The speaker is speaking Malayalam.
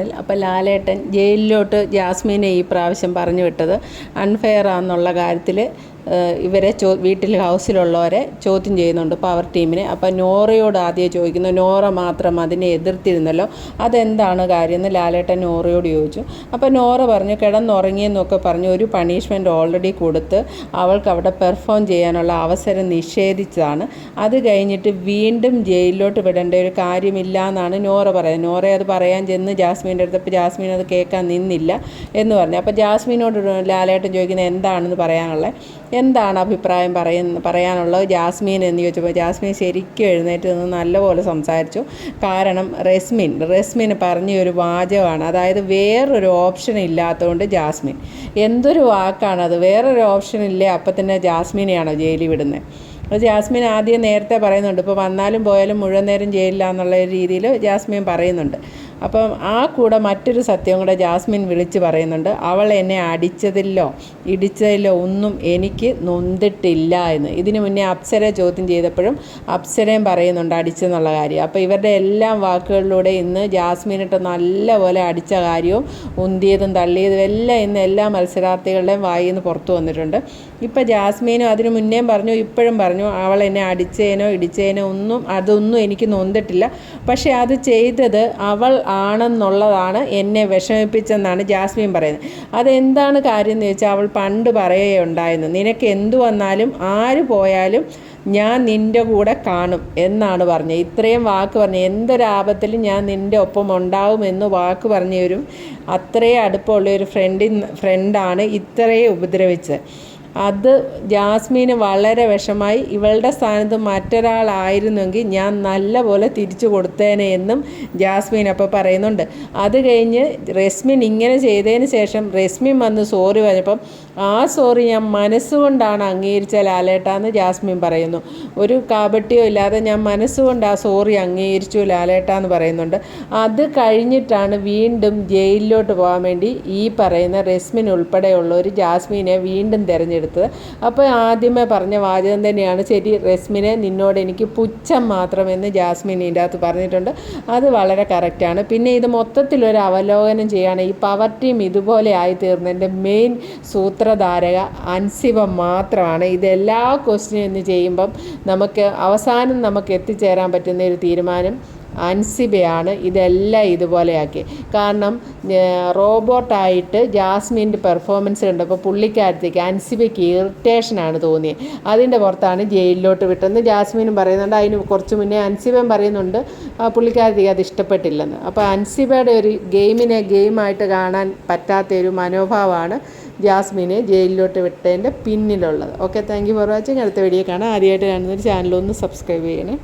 അപ്പോൾ ലാലേട്ടൻ ജയിലിലോട്ട് ജാസ്മിനെ ഈ പ്രാവശ്യം പറഞ്ഞു വിട്ടത്. അൺഫെയർ ആണെന്നുള്ള കാര്യത്തിൽ ഇവരെ ചോ വീട്ടിൽ ഹൗസിലുള്ളവരെ ചോദ്യം ചെയ്യുന്നുണ്ട് പവർ ടീമിനെ. അപ്പോൾ നോറയോട് ആദ്യം ചോദിക്കുന്നു നോറ മാത്രം അതിനെ എതിർത്തിരുന്നല്ലോ അതെന്താണ് കാര്യം എന്ന് ലാലേട്ടൻ നോറയോട് ചോദിച്ചു. അപ്പോൾ നോറ പറഞ്ഞു കിടന്നുറങ്ങിയെന്നൊക്കെ പറഞ്ഞു ഒരു പണിഷ്മെന്റ് ഓൾറെഡി കൊടുത്ത് അവൾക്ക് അവിടെ പെർഫോം ചെയ്യാനുള്ള അവസരം നിഷേധിച്ചതാണ്. അത് കഴിഞ്ഞിട്ട് വീണ്ടും ജയിലിലോട്ട് വിടേണ്ട ഒരു കാര്യമില്ല എന്നാണ് നോറ പറയുന്നത്. നോറ അത് പറയാൻ ചെന്ന് ജാസ്മിന്റെ അടുത്തപ്പോൾ ജാസ്മിൻ അത് കേൾക്കാൻ നിന്നില്ല എന്ന് പറഞ്ഞു. അപ്പോൾ ജാസ്മിനോട് ലാലേട്ടൻ ചോദിക്കുന്നത് എന്താണെന്ന് പറയാനുള്ളത് എന്താണ് അഭിപ്രായം പറയുന്ന പറയാനുള്ളത്? ജാസ്മിൻ എന്ന് ചോദിച്ചപ്പോൾ ജാസ്മിൻ ശരിക്കും എഴുന്നേറ്റ് നിന്ന് നല്ലപോലെ സംസാരിച്ചു. കാരണം റെസ്മിൻ റെസ്മിൻ പറഞ്ഞ ഒരു വാചകമാണ്. അതായത് വേറൊരു ഓപ്ഷൻ ഇല്ലാത്തതുകൊണ്ട് ജാസ്മിൻ. എന്തൊരു വാക്കാണത് വേറൊരു ഓപ്ഷൻ ഇല്ലേ? അപ്പം തന്നെ ജാസ്മിനെയാണോ ജയിലിൽ വിടുന്നത് അപ്പോൾ ജാസ്മിൻ ആദ്യം നേരത്തെ പറയുന്നുണ്ട്. ഇപ്പോൾ വന്നാലും പോയാലും മുഴുവൻ നേരം ജയിലില്ല രീതിയിൽ ജാസ്മിൻ പറയുന്നുണ്ട്. അപ്പം ആ കൂടെ മറ്റൊരു സത്യം കൂടെ ജാസ്മിൻ വിളിച്ച് പറയുന്നുണ്ട്. അവൾ എന്നെ അടിച്ചതിലോ ഇടിച്ചതിലോ ഒന്നും എനിക്ക് നൊന്തിട്ടില്ല എന്ന്. ഇതിനു മുന്നേ അപ്സര ചോദ്യം ചെയ്തപ്പോഴും അപ്സരയും പറയുന്നുണ്ട് അടിച്ചെന്നുള്ള കാര്യം. അപ്പോൾ ഇവരുടെ എല്ലാം വാക്കുകളിലൂടെ ഇന്ന് ജാസ്മിനിട്ട് നല്ലപോലെ അടിച്ച കാര്യവും ഉന്തിയതും തള്ളിയതും എല്ലാം ഇന്ന് എല്ലാ മത്സരാർത്ഥികളുടെയും വായിൽ നിന്ന് പുറത്തു വന്നിട്ടുണ്ട്. ഇപ്പോൾ ജാസ്മീനും അതിനു മുന്നേയും പറഞ്ഞു ഇപ്പോഴും പറഞ്ഞു അവൾ എന്നെ അടിച്ചേനോ ഇടിച്ചേനോ ഒന്നും അതൊന്നും എനിക്ക് നൊന്തിട്ടില്ല. പക്ഷേ അത് ചെയ്തത് അവൾ ആണെന്നുള്ളതാണ് എന്നെ വിഷമിപ്പിച്ചെന്നാണ് ജാസ്മിൻ പറയുന്നത്. അതെന്താണ് കാര്യം എന്ന് വെച്ചാൽ അവൾ പണ്ട് പറയുകയുണ്ടായിരുന്നു. നിനക്ക് എന്തു വന്നാലും ആര് പോയാലും ഞാൻ നിന്റെ കൂടെ കാണും എന്നാണ് പറഞ്ഞത്. ഇത്രയും വാക്ക് പറഞ്ഞ് എന്തൊരാപത്തിലും ഞാൻ നിന്റെ ഒപ്പം ഉണ്ടാവുമെന്ന് വാക്ക് പറഞ്ഞവരും അത്രയും അടുപ്പമുള്ള ഒരു ഫ്രണ്ടിൻ ഫ്രണ്ടാണ് ഇത്രയും ഉപദ്രവിച്ചത്. അത് ജാസ്മിന് വളരെ വിഷമായി. ഇവളുടെ സ്ഥാനത്ത് മറ്റൊരാളായിരുന്നെങ്കിൽ ഞാൻ നല്ല പോലെ തിരിച്ചു കൊടുത്തേനെ എന്നും ജാസ്മിൻ അപ്പോൾ പറയുന്നുണ്ട്. അത് കഴിഞ്ഞ് റെസ്മിൻ ഇങ്ങനെ ചെയ്തതിന് ശേഷം റെസ്മിൻ വന്ന് സോറി പറഞ്ഞപ്പം ആ സോറി ഞാൻ മനസ്സുകൊണ്ടാണ് അംഗീകരിച്ച ലാലേട്ടാന്ന് ജാസ്മിൻ പറയുന്നു. ഒരു കാപട്യോ ഇല്ലാതെ ഞാൻ മനസ്സുകൊണ്ട് ആ സോറി അംഗീകരിച്ചു ലാലേട്ടാന്ന് പറയുന്നുണ്ട്. അത് കഴിഞ്ഞിട്ടാണ് വീണ്ടും ജയിലിലോട്ട് പോകാൻ വേണ്ടി ഈ പറയുന്ന റെസ്മിൻ ഉൾപ്പെടെയുള്ള ഒരു ജാസ്മിനെ വീണ്ടും തിരഞ്ഞെടുത്തത്. അപ്പോൾ ആദ്യമേ പറഞ്ഞ വാചകം തന്നെയാണ് ശരി റെസ്മിനെ നിന്നോട് എനിക്ക് പുച്ഛം മാത്രമെന്ന് ജാസ്മിൻ ഇതിന്റെ അകത്ത് പറഞ്ഞിട്ടുണ്ട്. അത് വളരെ കറക്റ്റാണ് പിന്നെ ഇത് മൊത്തത്തിലൊരു അവലോകനം ചെയ്യുകയാണ് ഈ പവർ ടീം ഇതുപോലെ ആയി തീർന്നതിന്റെ മെയിൻ സൂത്രധാരക അൻസിബ മാത്രമാണ്. ഇതെല്ലാ ക്വസ്റ്റിനും എന്ന് ചെയ്യുമ്പം നമുക്ക് അവസാനം നമുക്ക് എത്തിച്ചേരാൻ പറ്റുന്ന ഒരു തീരുമാനം അൻസിബയാണ് ഇതെല്ലാം ഇതുപോലെയാക്കി കാരണം റോബോട്ടായിട്ട് ജാസ്മിന്റെ പെർഫോമൻസ് കണ്ടപ്പോൾ പുള്ളിക്കാരത്തേക്ക് അൻസിബയ്ക്ക് ഇറിറ്റേഷനാണ് തോന്നിയത് അതിന്റെ പുറത്താണ് ജയിലിലോട്ട് വിട്ടെന്ന് ജാസ്മിനും പറയുന്നുണ്ട് അതിന് കുറച്ച് മുന്നേ അൻസിബൻ പറയുന്നുണ്ട് പുള്ളിക്കാരത്തേക്ക് അത് ഇഷ്ടപ്പെട്ടില്ലെന്ന്. അപ്പോൾ അൻസിബയുടെ ഒരു ഗെയിമിനെ ഗെയിമായിട്ട് കാണാൻ പറ്റാത്ത ഒരു മനോഭാവമാണ് ജാസ്മിനെ ജയിലിലോട്ട് വിട്ടതിന്റെ പിന്നിലുള്ളത്. Okay thank you for watching അടുത്ത വീഡിയോ കാണാം. ആദ്യമായിട്ട് കാണുന്നൊരു ചാനലൊന്ന് സബ്സ്ക്രൈബ് ചെയ്യണേ.